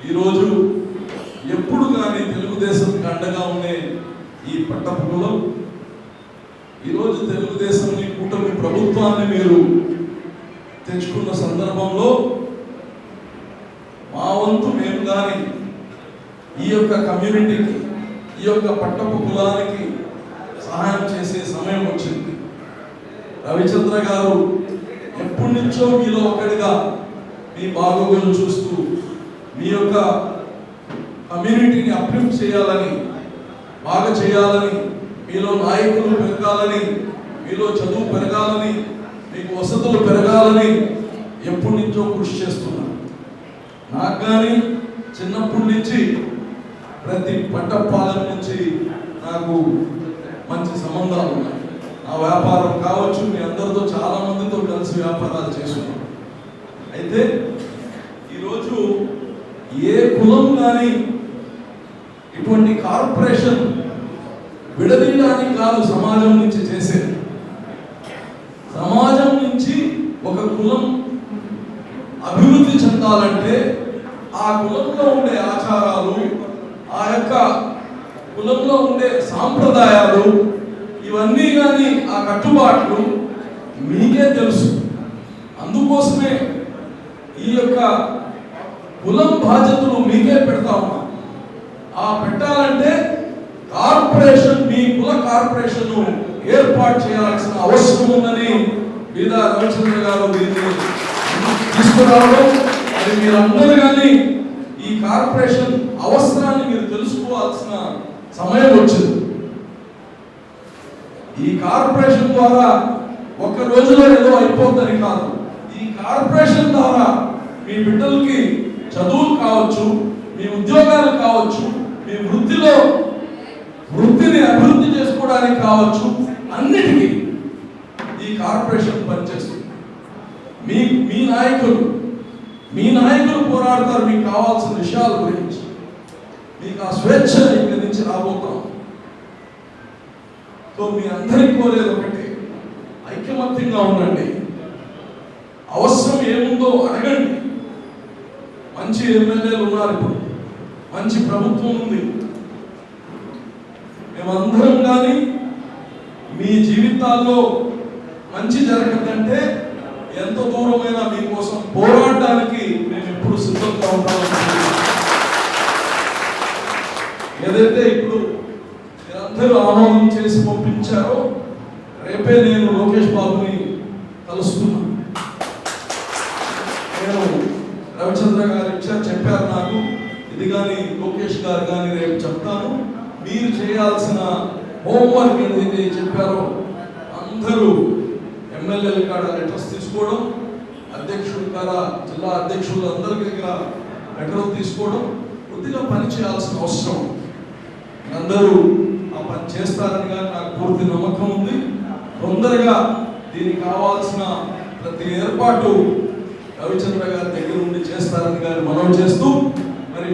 ఈరోజు ఎప్పుడు కానీ తెలుగుదేశం అండగా ఉండే ఈ పట్టపు కులం ఈరోజు తెలుగుదేశం ఈ కూటమి ప్రభుత్వాన్ని మీరు తెచ్చుకున్న సందర్భంలో మా వంతు మేము కానీ ఈ యొక్క కమ్యూనిటీకి ఈ యొక్క పట్టపు కులానికి సహాయం చేసే సమయం వచ్చింది. రవిచంద్ర గారు ఎప్పటి నుంచో మీలో ఒకటిగా మీ బాగోగులు చూస్తూ మీ యొక్క కమ్యూనిటీని అప్లిఫ్ట్ చేయాలని బాగా చేయాలని మీలో నాయకులు పెరగాలని మీలో చదువు పెరగాలని మీకు వసతులు పెరగాలని ఎప్పటి నుంచో కృషి చేస్తున్నాను నాకు కానీ చిన్నప్పటి నుంచి ప్రతి పట్టపాలెం నుంచి నాకు మంచి సంబంధాలు ఉన్నాయి. నా వ్యాపారం కావచ్చు మీ అందరితో చాలా మందితో కలిసి వ్యాపారాలు చేస్తున్నాను అయితే ఈరోజు ఏ కులం కానీ ఇటువంటి కార్పొరేషన్ విడదీయడానికి కాదు సమాజం నుంచి చేసేది. సమాజం నుంచి ఒక కులం అభివృద్ధి చెందాలంటే ఆ కులంలో ఉండే ఆచారాలు ఆ యొక్క కులంలో ఉండే సాంప్రదాయాలు ఇవన్నీ కానీ ఆ కట్టుబాట్లు మీకే తెలుసు. అందుకోసమే ఈ యొక్క కులం బాధ్యతలు మీకే పెడతాము ఆ పెట్టాలంటే కార్పొరేషన్ మీ కుల కార్పొరేషన్ ఏర్పాటు చేయాల్సిన అవసరం ఉందని మీద రవిచంద్ర గారు దీన్ని తీసుకురావడం అది మీరందరూ కానీ ఈ కార్పొరేషన్ అవసరాన్ని మీరు తెలుసుకోవాల్సిన సమయం వచ్చింది. ఈ కార్పొరేషన్ ద్వారా ఒక్క రోజులో ఏదో అయిపోద్దని కాదు. ఈ కార్పొరేషన్ ద్వారా మీ బిడ్డలకి చదువులు కావచ్చు మీ ఉద్యోగాలు కావచ్చు మీ వృత్తిలో వృత్తిని అభివృద్ధి చేసుకోవడానికి కావచ్చు అన్నిటికీ ఈ కార్పొరేషన్ పనిచేస్తుంది. మీ మీ నాయకులు మీ నాయకులు పోరాడతారు మీకు కావాల్సిన విషయాల గురించి. మీకు ఆ స్వేచ్ఛ ఇక్కడి నుంచి రాబోతాం సో మీ అందరికీ కోరేది ఒకటి. ఐక్యమత్యంగా ఉండండి. అవసరం ఏముందో అడగండి. మంచి ఎమ్మెల్యేలు ఉన్నారు ఇప్పుడు. మంచి ప్రభుత్వం ఉంది. మేమందరం కానీ మీ జీవితాల్లో మంచి జరగదంటే ఎంత దూరమైనా మీకోసం పోరాడడానికి మేము ఎప్పుడు సిద్ధంగా ఉంటామని ఏదైతే ఇప్పుడు మీరందరూ ఆహ్వానం చేసి పంపించారో రేపే నేను లోకేష్ బాబుని కలుస్తున్నాను నేను రవిచంద్ర గారు ఇచ్చారు చెప్పారు నాకు. ఇది కానీ లోకేష్ గారు కానీ రేపు చెప్తాను. మీరు చేయాల్సిన హోంవర్క్ ఏదైతే చెప్పారో అందరూ ఎమ్మెల్యేల కాడ లెటర్స్ తీసుకోవడం అధ్యక్షుల కాడ జిల్లా అధ్యక్షులు అందరి దగ్గర లెటర్ తీసుకోవడం కొద్దిగా పని చేయాల్సిన అవసరం. అందరూ ఆ పని చేస్తారని కానీ నాకు పూర్తి నమ్మకం ఉంది. తొందరగా దీనికి కావాల్సిన ప్రతి ఏర్పాటు రవిచంద్ర గారి దగ్గర ఉండి చేస్తారని గారు మనం చేస్తూ మరి